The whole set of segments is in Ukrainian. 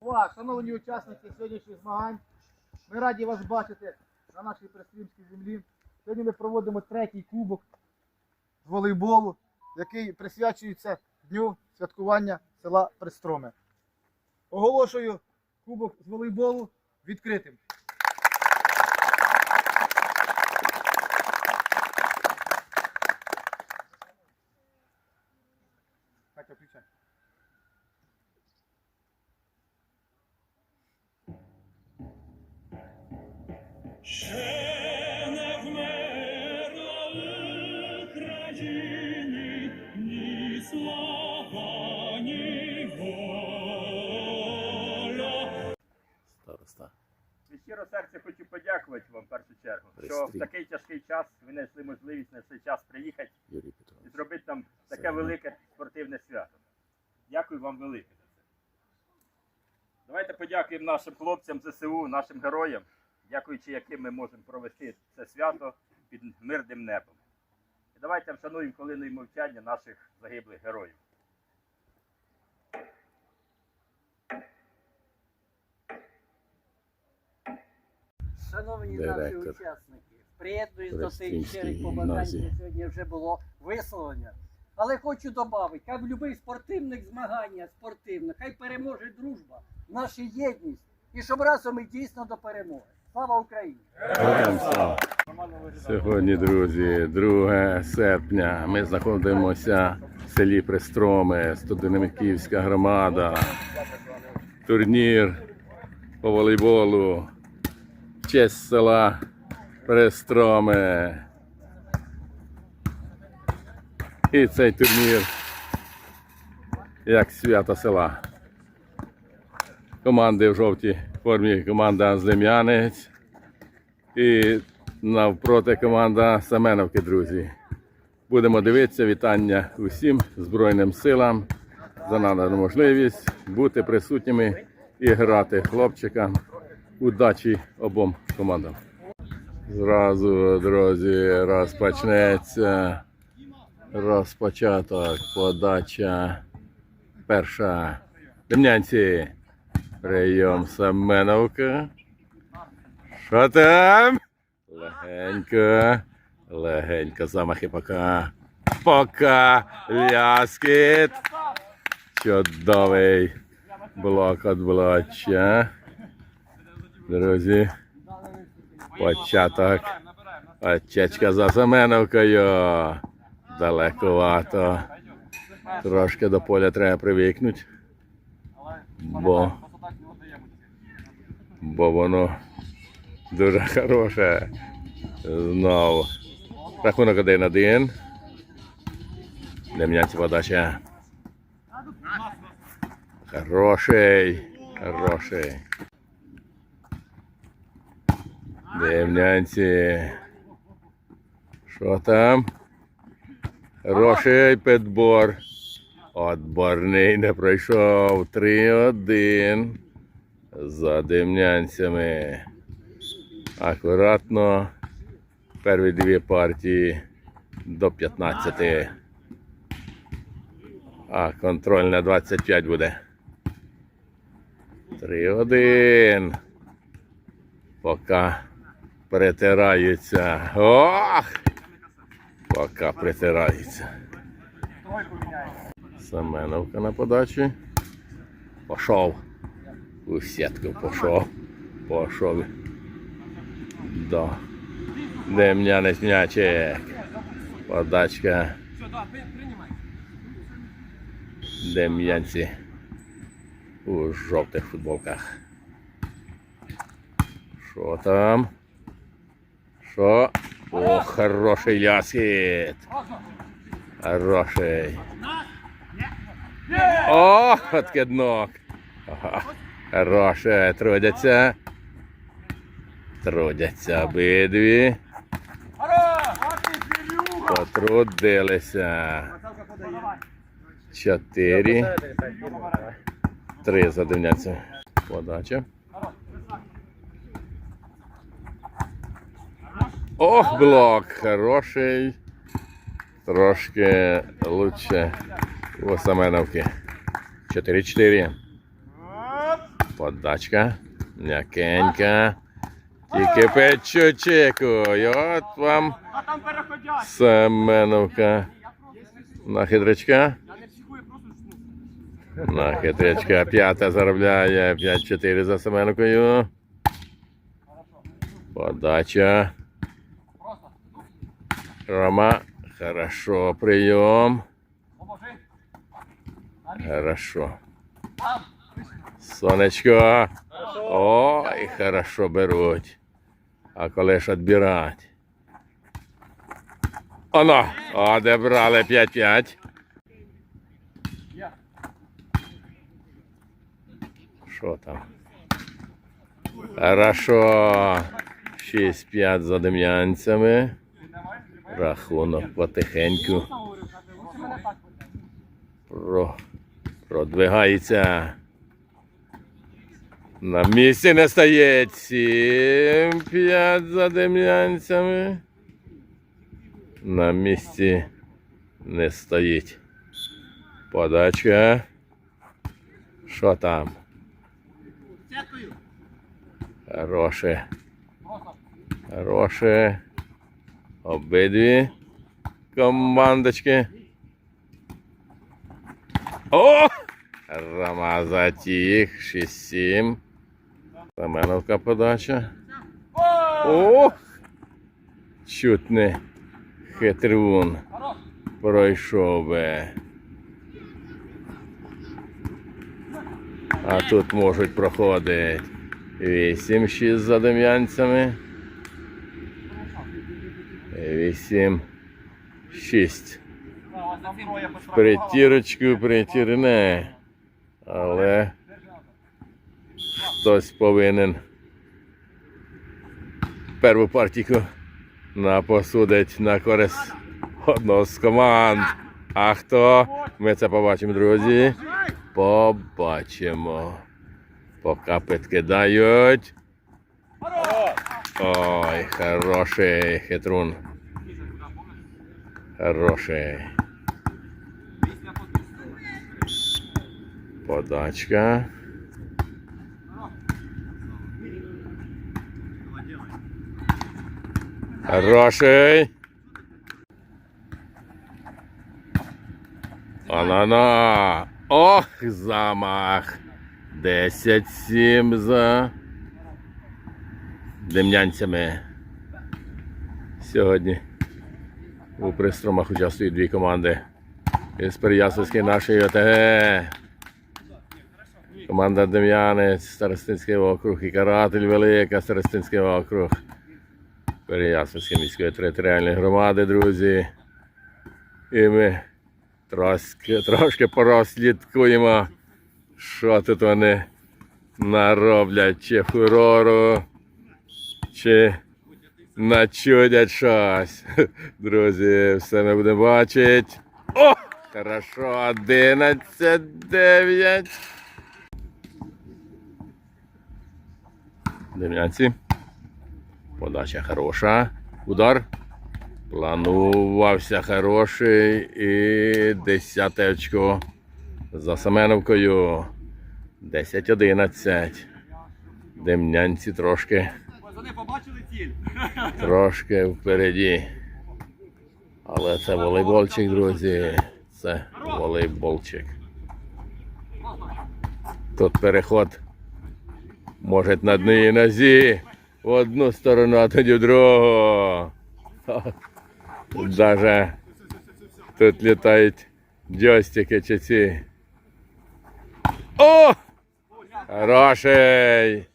Увага, шановні учасники сьогоднішніх змагань, ми раді вас бачити на нашій престрімській землі. Сьогодні ми проводимо третій кубок з волейболу, який присвячується Дню святкування села Пристроме. Оголошую кубок з волейболу відкритим. Староста. Від щиро серця хочу подякувати вам в першу чергу, що в такий тяжкий час ви знайшли можливість знайшли час приїхати Юрій і зробити нам таке Це- велике спортивне свято. Дякую вам велике за це. Давайте подякуємо нашим хлопцям ЗСУ, нашим героям, дякуючи яким ми можемо провести це свято під мирним небом. І давайте вшануємо хвилиною мовчання наших загиблих героїв. Шановні наші учасники, приєднуюсь до тих щирих побажань, які сьогодні вже було висловлення. Але хочу додати, хай в будь-яких спортивних змаганнях спортивних, хай переможе дружба, наша єдність, і щоб разом ми дійсно до перемоги. Слава Україні! Слава! Сьогодні, друзі, 2 серпня. Ми знаходимося в селі Пристроми, Студенниківська громада. Турнір по волейболу. Честь села Пристроми. І цей турнір як свято села. Команди в жовтій формі команда Злем'янець. І навпроти команда Семеновки, друзі. Будемо дивитися. Вітання усім Збройним силам за надану можливість бути присутніми і грати хлопчикам. Удачі обом командам. Зразу, друзі, розпочнеться розпочаток, подача перша. Демнянці. Прийом Семеновка. Що там? Легенько. Легенько замахи пока. Пока. Ляскіт. Чудовий блок від блоча. Друзі. Початок. Очечка за Семеновкою. Далековато. Трошки до поля треба привикнути. Бо, бо воно дуже хороше. Знову. Рахунок один один. Дем'янці подача. Хороший. Хороший. Дем'янці. Що там? Хороший підбор. Отборний не пройшов. 3-1. За демнянцями. Акуратно. Перві дві партії до 15. А контроль на 25 буде. 3-1. Поки притираються. Ох! Поки притираються. Семеновка на подачі. Пошов. У сітку пошов. Пошов. До. Дем'янець м'ячик. Подачка. Дем'янці. У жовтих футболках. Що там? Що? О, хороший ляскіт. Хороший. О, откиднок. Ага. Хороше, трудяться. Трудяться обидві. Потрудилися. Чотири. Три задивняться. Подача. Ох, блок. Хороший. Трошки лучше у Семеновки. 4-4. Подачка. М'якенька. Тільки печучекуй. От вам Семеновка. На хитрячка. На хитрячка п'ята заробляє 5-4 за Семеновкою. Подача. Рома. Хорошо, прийом. Хорошо. Сонечко. Ой, хорошо беруть. А коли ж відбирать? Оно, одебрали 5-5. Що там? Хорошо. 6-5 за дем'янцями. Рахунок потихеньку. Про, продвигається. На місці не стоїть. 7-5 за дем'янцями. На місці не стоїть. Подачка. Що там? Хороше. Хороше. Обидві командочки. О! Рамазать їх. 6-7. Семеновка подача. О! Чуть не хитрун. Пройшов би. А тут можуть проходити 8-6 за дем'янцями. 8 6 Притірочку притірне. Але хтось повинен перву партійку напосудить на користь одного з команд. А хто? Ми це побачимо, друзі. Побачимо. Поки підкидають. Ой, хороший хитрун. Хороший. Подачка. Хороший. Анана. Ох, замах. 10-7 за дем'янцями. Сьогодні у пристромах участвують дві команди із Переяславської нашої ОТГ. Команда Дем'янець, Старостинський округ і Каратель Велика, Старостинський округ. Переяславської міської територіальної громади, друзі. І ми трошки, трошки порослідкуємо, що тут вони нароблять, чи фурору, чи начудять щось. Друзі, все ми будемо бачити. О! Хорошо, 11-9. Дем'янці. Подача хороша. Удар. Планувався хороший і десяте очко за Семеновкою. 10-11. Дем'янці трошки. Трошки впереді. Але це волейбольчик, друзі. Це волейболчик. Тут переход може на одній нозі в одну сторону, а тоді в другу. Даже тут літають джойстики чи ці. О! Хороший!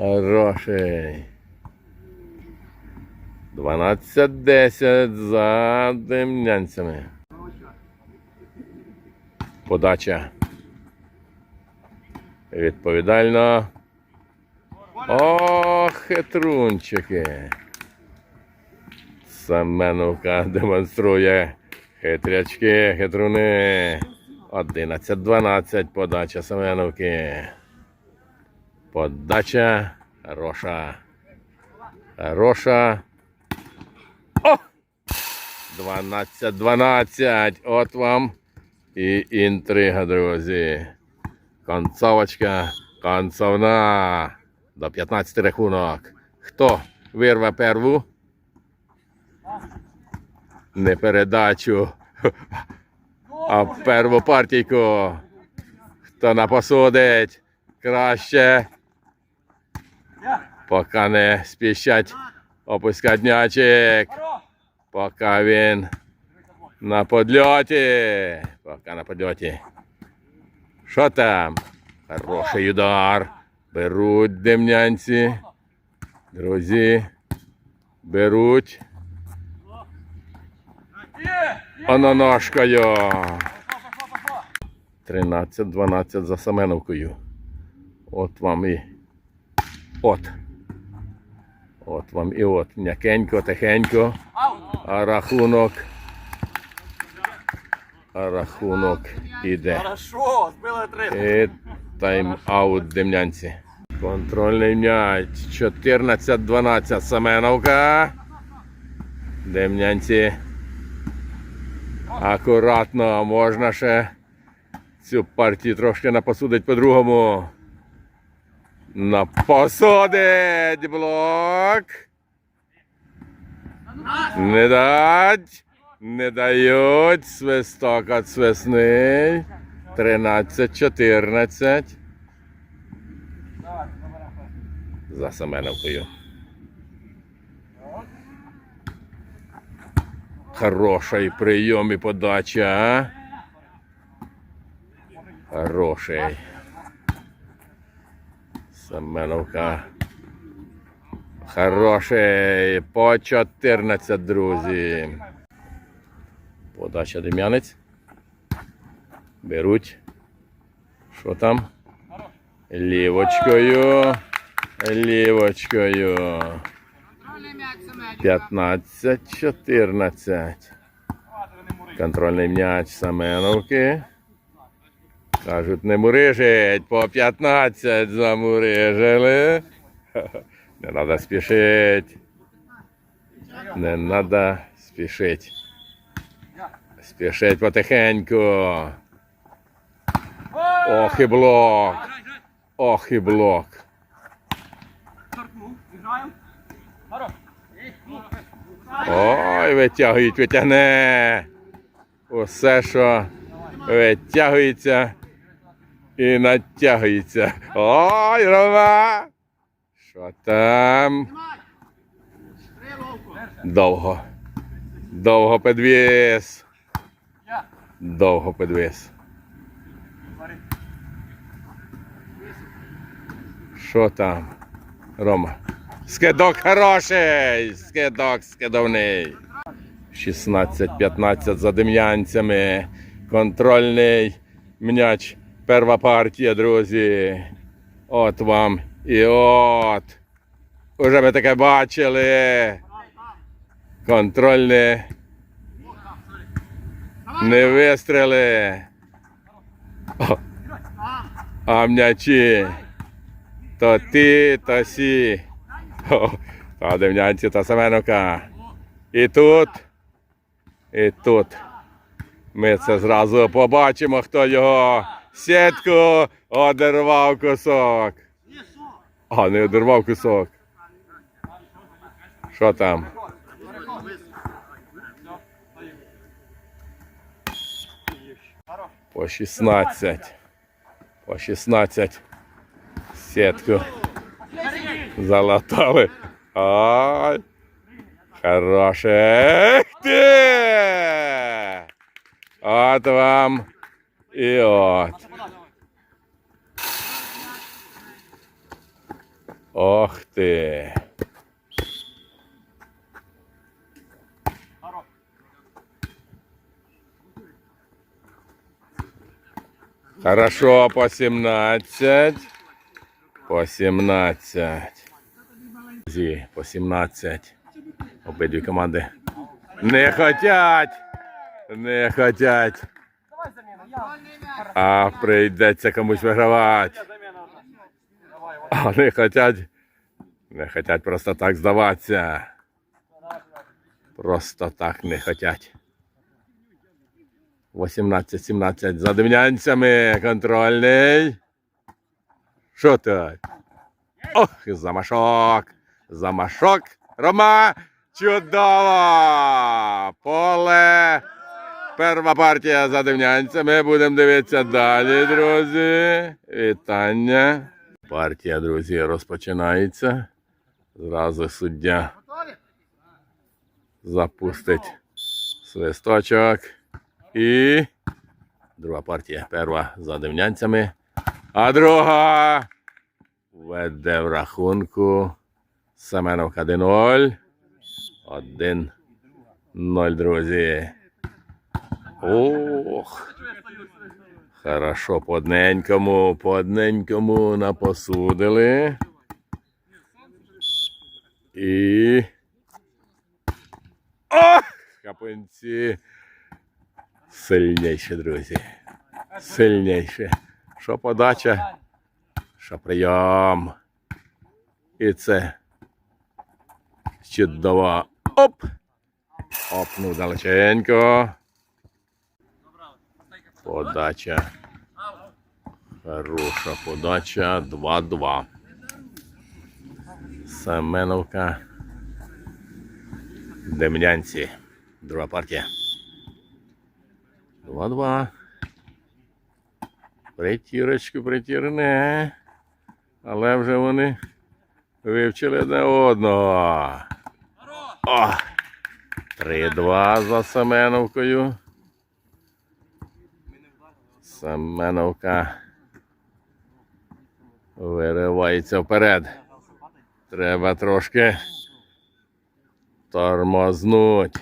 Хороший. 12-10 за демнянцями. Подача. Відповідально. О, хитрунчики. Семеновка демонструє хитрячки, хитруни. 11-12 подача Семеновки. Подача хороша. Хороша. О! 12-12. От вам і інтрига, друзі. Концовочка, концовна. До 15 рахунок. Хто вирве перву? Не передачу, а перву партійку. Хто напосудить? Краще. Поки не спішать опускати м'ячик. Поки він на подльоті. Поки на подльоті. Що там? Хороший удар. Беруть демнянці. Друзі. Беруть. Ононожкою. 13-12 за Семеновкою. От вам і. От. От вам і от. М'якенько, тихенько. А рахунок. А рахунок іде. І тайм-аут демнянці. Контрольний м'яч. 14-12 Семеновка. Демнянці. Акуратно, можна ще цю партію трошки напосудить по-другому. Напосудить блок. Не дать. Не дають. Свисток від свисний. 13-14. За Семеновкою. Хороший прийом і подача. а? Хороший. Семеновка. Хороший. По 14, друзі. Подача Дем'янець. Беруть. Що там? Лівочкою. Лівочкою. 15-14. Контрольний м'яч Семеновки. Кажуть, не мурижить, по 15 замурижили. Не треба спішити. Не треба спішити. Спішить потихеньку. Ох і блок. Ох і блок. Ой, витягують, витягне. Усе, що витягується і натягується. Ой, Рома! Що там? Довго. Довго підвіз. Довго підвіз. Що там? Рома. Скидок хороший! Скидок скидовний. 16-15 за дем'янцями. Контрольний м'яч. Перша партія, друзі. От вам і от. Уже ви таке бачили. Контрольне. Не вистріли. О. А м'ячі. То ти, то сі. О, Та дем'янці, та Семеновка. І тут. І тут. Ми це зразу побачимо, хто його сітку одервав кусок. А, не одервав кусок. Що там? По 16. По 16. Сітку. Залатали. Ай. Хороше. Ех ти! От вам і от. Ох ти. Хорошо, по 17. По 17. Зі, по 17. Обидві команди не хотять. Не хотять. А прийдеться комусь вигравати. А не хотять. Не хотять просто так здаватися. Просто так не хотять. 18-17 за дем'янцями. Контрольний. Що так? Ох, замашок. Замашок. Рома. Чудово! Поле. Перша партія за дивнянцями. Будемо дивитися далі, друзі. Вітання. Партія, друзі, розпочинається. Зразу суддя запустить свисточок. І друга партія. Перша за дивнянцями. А друга веде в рахунку Семеновка 1-0. 1-0, друзі. Ох. Хорошо, по одненькому, по одненькому напосудили. І. О! Капинці. Сильніше, друзі. Сильніше. Що подача, що прийом. І це чудово. Оп! Опнув далеченько. Подача. Хороша подача. 2-2. Семеновка. Демнянці. Друга партія. 2-2. Притірочку притірне. Але вже вони вивчили одне одного. О! 3-2 за Семеновкою. Семеновка виривається вперед. Треба трошки тормознуть.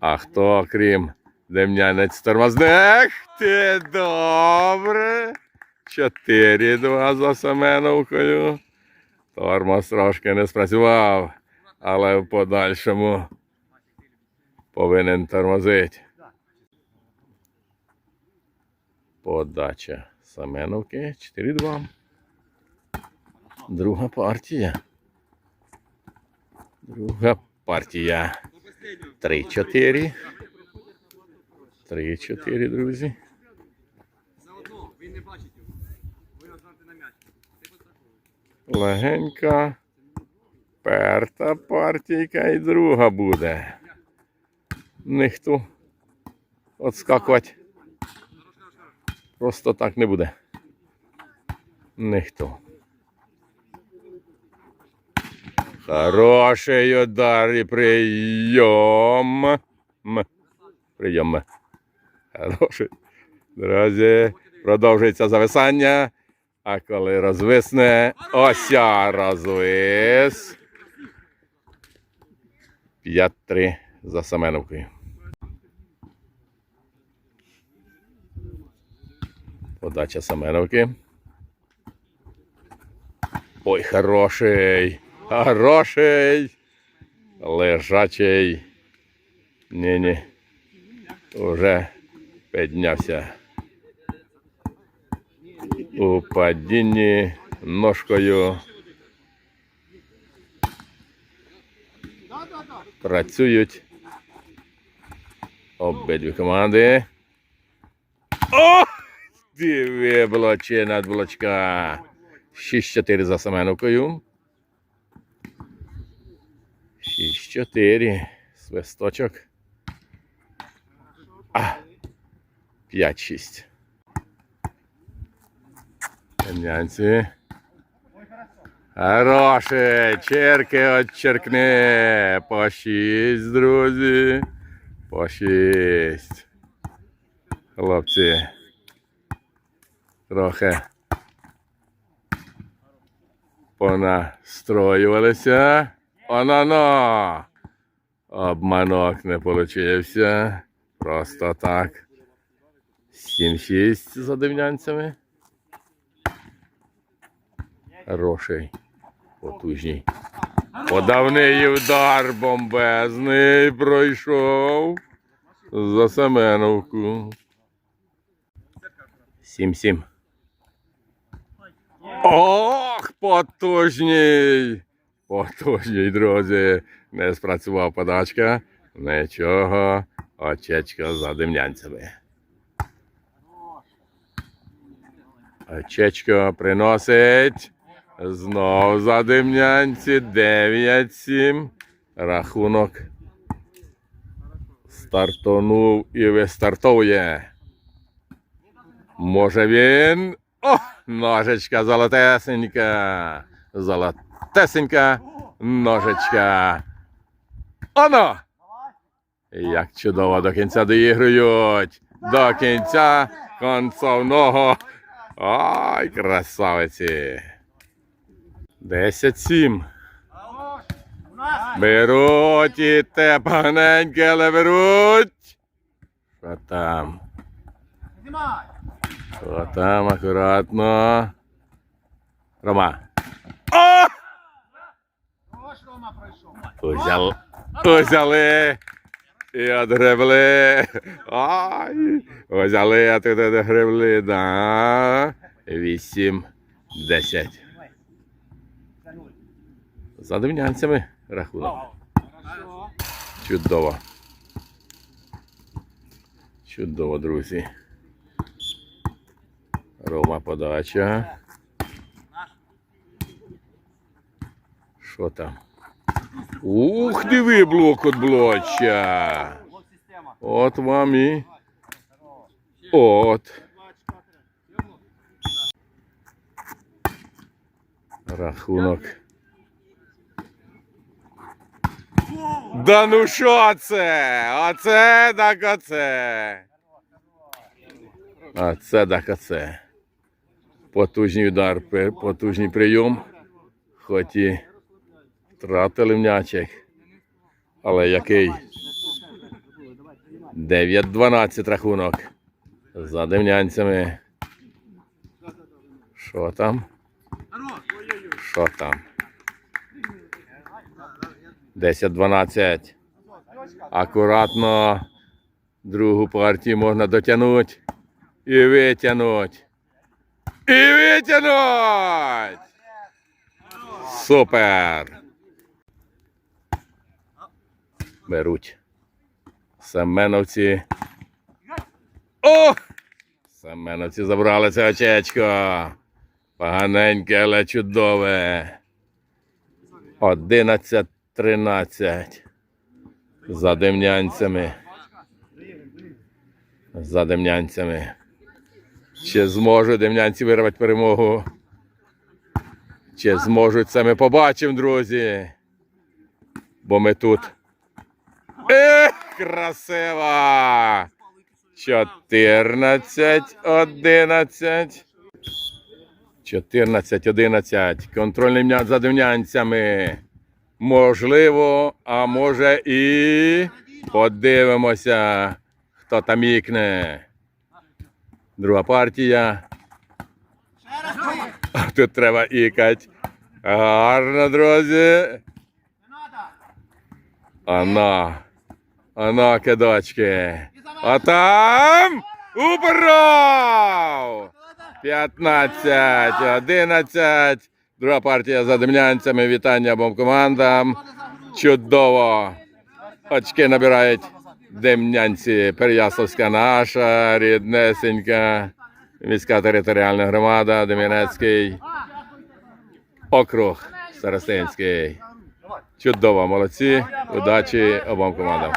А хто, крім Дем'янець тормозник? Ти добре. 4-2 за Семеновкою. Тормоз трошки не спрацював, але в подальшому повинен тормозити. Подача Семеновки 4-2. Друга партія. Друга партія. 3-4. 3-4, друзі. Легенька. Перта партійка і друга буде. Ніхто отскакувати. Просто так не буде. Ніхто. Хороший удар і прийом. Прийом. Хороший. Друзі, продовжується зависання. А коли розвисне, ося розвис. 5-3 за Семеновкою. Подача Семеновки. Ой, хороший. Хороший. Лежачий. Ні-ні. Уже піднявся. У падінні ножкою працюють обидві команди. О! Диви, блоче над блочка. 6-4 за Семеновкою. 6-4. Свисточок. А. 5-6. Нянці. Хороше, черки отчеркни. По 6, друзі. По 6. Хлопці. Трохи понастроювалися. Оно-но. Обманок не получився. Просто так. 7-6 за дивнянцями. Хороший. Потужний. Подавний удар бомбезний пройшов за Семеновку. 7-7. Ох, потужній! Потужній, друзі. Не спрацював подачка. Нічого. Очечко за димнянцями. Очечко приносить. Знов за Демнянці 9-7. Рахунок стартонув і вистартовує. Може він. О! Ножечка золотесенька. Золотесенька ножечка. Оно! Як чудово до кінця доігрують. До кінця концовного. Ай, красавиці. 10-7. Беруть і те поганеньке, але беруть. Що там? Що там акуратно. Рома. О! Узяли. Узяли. І одгребли. Ай. Узяли, а тут одгребли, да. Вісім, десять. За демнянцями рахунок. Чудово. Чудово, друзі. Рома подача. Що там? Ух, диви блок от блоча. От вам і. От. Рахунок. Да ну що це? Оце так оце. Оце так оце. Потужний удар, потужний прийом. Хоч і втратили м'ячик. Але який? 9-12 рахунок. За демнянцями. Що там? Що там? 10-12. Акуратно. Другу партію можна дотягнути. І витягнути. І витягнути! Супер! Беруть. Семеновці. О! Семеновці забрали це очечко. Поганеньке, але чудове. 11-13. За демнянцями. За демнянцями. Чи зможуть демнянці вирвати перемогу? Чи зможуть це ми побачимо, друзі? Бо ми тут. Ех, красива! 14, 11. 14, 11. Контрольний за демнянцями. Можливо, а може і подивимося, хто там ікне. Друга партія. Тут треба ікать. Гарно, друзі. Ана. Ана, кидочки. А там. Уперов! 15, 11. Друга партія за демнянцями. Вітання обом командам. Чудово. Очки набирають демнянці. Переяславська наша, ріднесенька. Міська територіальна громада, Дем'янецький округ Старостинський. Чудово, молодці. Удачі обом командам.